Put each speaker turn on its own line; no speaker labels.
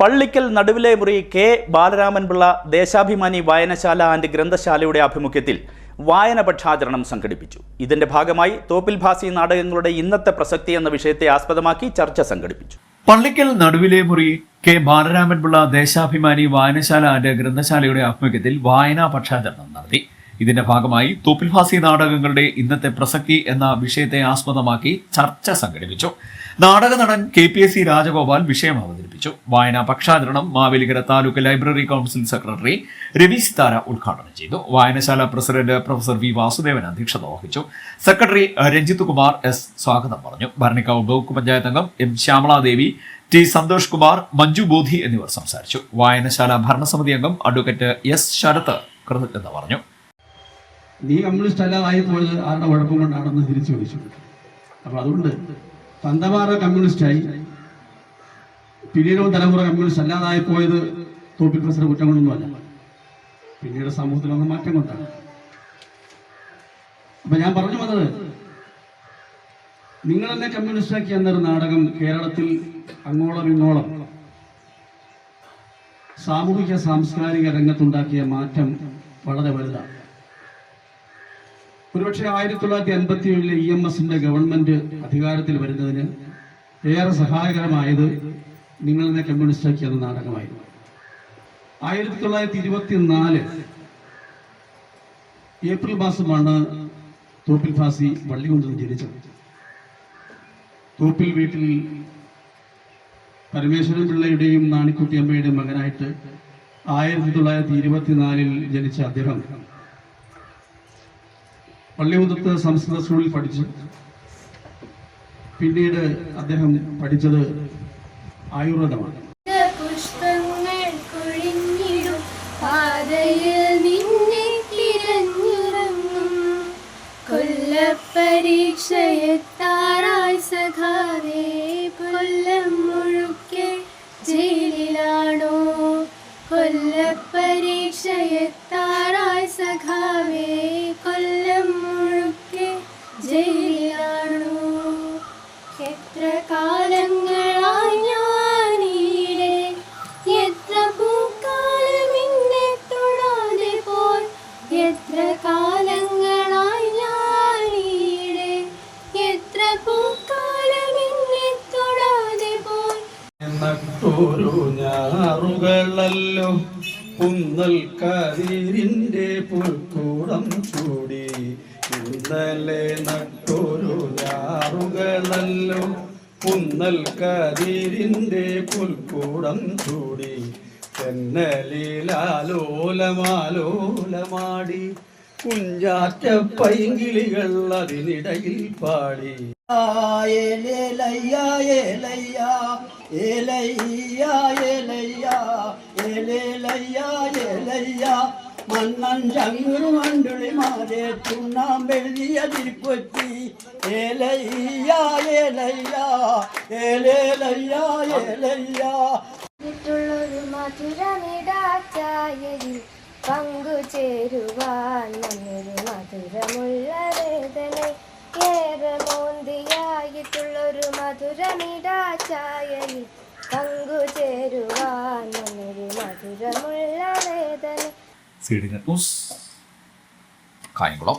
പള്ളിക്കൽ നടുവിലെ മുറി കെ. ബാലരാമൻപിള്ള ദേശാഭിമാനി വായനശാല ആൻഡ് ഗ്രന്ഥശാലയുടെ ആഭിമുഖ്യത്തിൽ വായന പക്ഷാചരണം സംഘടിപ്പിച്ചു. ഇതിന്റെ ഭാഗമായി തോപ്പിൽ ഭാസി നാടകങ്ങളുടെ ഇന്നത്തെ പ്രസക്തി എന്ന വിഷയത്തെ ആസ്പദമാക്കി ചർച്ച സംഘടിപ്പിച്ചു.
പള്ളിക്കൽ നടുവിലെ മുറി കെ. ബാലരാമൻപിള്ള ദേശാഭിമാനി വായനശാല ആൻഡ് ഗ്രന്ഥശാലയുടെ ആഭിമുഖ്യത്തിൽ വായനാ പക്ഷാചരണം നടത്തി. ഇതിന്റെ ഭാഗമായി തോപ്പിൽഫാസി നാടകങ്ങളുടെ ഇന്നത്തെ പ്രസക്തി എന്ന വിഷയത്തെ ആസ്പദമാക്കി ചർച്ച സംഘടിപ്പിച്ചു. നാടക നടൻ K P S C Rajagopal വിഷയം അവതരിപ്പിച്ചു. വായനാ പക്ഷാചരണം Mavelikkara taluk library council secretary Ravi Sithara ഉദ്ഘാടനം ചെയ്തു. വായനശാല പ്രസിഡന്റ് പ്രൊഫസർ വി വാസുദേവൻ അധ്യക്ഷത വഹിച്ചു. സെക്രട്ടറി രഞ്ജിത്ത് കുമാർ എസ് സ്വാഗതം പറഞ്ഞു. ഭരണിക്കാവ് ബ്ലോക്ക് പഞ്ചായത്ത് അംഗം എം ശ്യാമളാദേവി ടി സന്തോഷ് കുമാർ മഞ്ജു ബോധി എന്നിവർ സംസാരിച്ചു. വായനശാല ഭരണസമിതി അംഗം അഡ്വക്കേറ്റ് എസ് ശരത് കൃതജ്ഞത പറഞ്ഞു.
നീ കമ്മ്യൂണിസ്റ്റ് അല്ലാതായി പോയത് ആരുടെ കുഴപ്പം കൊണ്ടാണെന്ന് തിരിച്ചു ചോദിച്ചു. അപ്പോൾ അതുകൊണ്ട് തന്തമാറ കമ്മ്യൂണിസ്റ്റായി പിന്നീടും തലമുറ കമ്മ്യൂണിസ്റ്റ് അല്ലാതായി പോയത് തോപ്പിൽ പ്രസിഡന്റ് കുറ്റം കൊണ്ടൊന്നുമല്ല പിന്നീട് സമൂഹത്തിൽ വന്ന മാറ്റം കൊണ്ടാണ്. അപ്പൊ ഞാൻ പറഞ്ഞു വന്നത് നിങ്ങൾ എന്നെ കമ്മ്യൂണിസ്റ്റാക്കി എന്നൊരു നാടകം കേരളത്തിൽ അങ്ങോളം ഇങ്ങോളം സാമൂഹിക സാംസ്കാരിക രംഗത്തുണ്ടാക്കിയ മാറ്റം വളരെ വലുതാണ്. ഒരുപക്ഷെ ആയിരത്തി തൊള്ളായിരത്തി അൻപത്തി ഏഴിലെ ഇ എം എസിന്റെ ഗവൺമെന്റ് അധികാരത്തിൽ വരുന്നതിന് ഏറെ സഹായകരമായത് നിങ്ങൾ എന്നെ കമ്മ്യൂണിസ്റ്റാക്കി എന്ന നാടകമായിരുന്നു. ആയിരത്തി തൊള്ളായിരത്തി ഇരുപത്തി നാല് ഏപ്രിൽ മാസമാണ് തോപ്പിൽ ഫാസി വള്ളികുണ്ടിൽ ജനിച്ചത്. തോപ്പിൽ വീട്ടിൽ പരമേശ്വരൻ പിള്ളയുടെയും നാണിക്കുട്ടിയമ്മയുടെയും മകനായിട്ട് ആയിരത്തി തൊള്ളായിരത്തി ഇരുപത്തിനാലിൽ ജനിച്ച അദ്ദേഹം പള്ളിമുതത്ത് സംസ്കൃത സ്കൂളിൽ പഠിച്ചു പിന്നീട് അദ്ദേഹം പഠിച്ചത് ആയുർവേദമാണ്.
പുഷ്പങ്ങൾ കൊഴിഞ്ഞിടും പാതയിൽ നിന്നെ സഖാവേ കൊല്ലം മുഴുക്കെ ജയിലിലാണോ? കൊല്ലപ്പരീക്ഷയെത്താറായി സഖാവേ എത്ര കാലങ്ങളായി എത്ര പൂക്കാലം തൊടാതെ പോയി എത്ര കാലങ്ങളായി എത്ര പൂക്കാലം തൊടാതെ പോയി
നട്ടോരു ഞാറുകളല്ലോ കുന്നൽ കതിരിന്റെ പുൽക്കൂടം ചൂടി. ഇന്നലെ നട്ടൊരു ഞാറുകളല്ലോ കുന്നൽ കതിരിന്റെ പുൽക്കൂടം ചൂടി. തെന്നലിലാലോലമാലോലമാടി. കുഞ്ചാറ്റ പൈങ്കിളികൾ അതിനിടയിൽ പാടി.
മണ്ണൻ ചങ്ങുരു മണ്ടുളി മാതെ ചുണ്ണാമ്പെഴുതിയ തിരുക്കൊച്ചി. ഏലയ്യ ഏലയ്യ ഏലേലയ്യ ഏലയ്യ. ുള്ളൊരു
മധുരമിടാച്ചായയിൽ പങ്കുചേരുവാൻ നന്നൊരു മധുരമുള്ള വേദന. ഏറെ മോന്തിയായിട്ടുള്ളൊരു മധുരമിടാച്ചായയിൽ പങ്കുചേരുവാൻ നന്നൊരു മധുരമുള്ള വേദന.
C D Kayamkulam